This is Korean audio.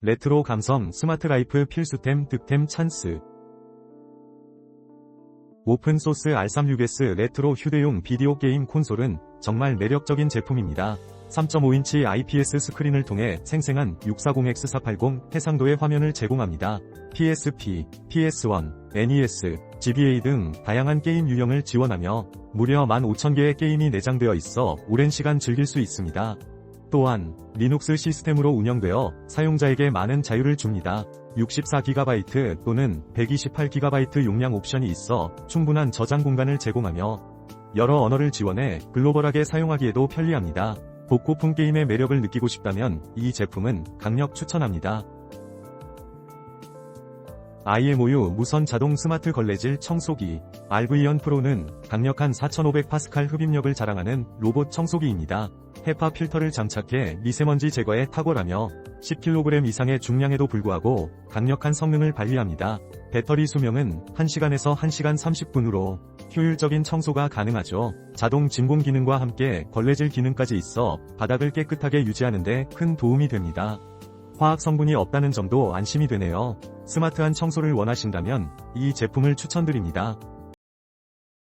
레트로 감성 스마트 라이프 필수템 득템 찬스 오픈소스 R36S 레트로 휴대용 비디오 게임 콘솔은 정말 매력적인 제품입니다. 3.5인치 IPS 스크린을 통해 생생한 640x480 해상도의 화면을 제공합니다. PSP, PS1, NES, GBA 등 다양한 게임 유형을 지원하며 무려 15,000개의 게임이 내장되어 있어 오랜 시간 즐길 수 있습니다. 또한 리눅스 시스템으로 운영되어 사용자에게 많은 자유를 줍니다. 64GB 또는 128GB 용량 옵션이 있어 충분한 저장 공간을 제공하며 여러 언어를 지원해 글로벌하게 사용하기에도 편리합니다. 복고풍 게임의 매력을 느끼고 싶다면 이 제품은 강력 추천합니다. IMOU 무선 자동 스마트 걸레질 청소기 RVN 프로는 강력한 4500 파스칼 흡입력을 자랑하는 로봇 청소기입니다. 헤파 필터를 장착해 미세먼지 제거에 탁월하며 10kg 이상의 중량에도 불구하고 강력한 성능을 발휘합니다. 배터리 수명은 1시간에서 1시간 30분으로 효율적인 청소가 가능하죠. 자동 진공 기능과 함께 걸레질 기능까지 있어 바닥을 깨끗하게 유지하는데 큰 도움이 됩니다. 화학 성분이 없다는 점도 안심이 되네요. 스마트한 청소를 원하신다면 이 제품을 추천드립니다.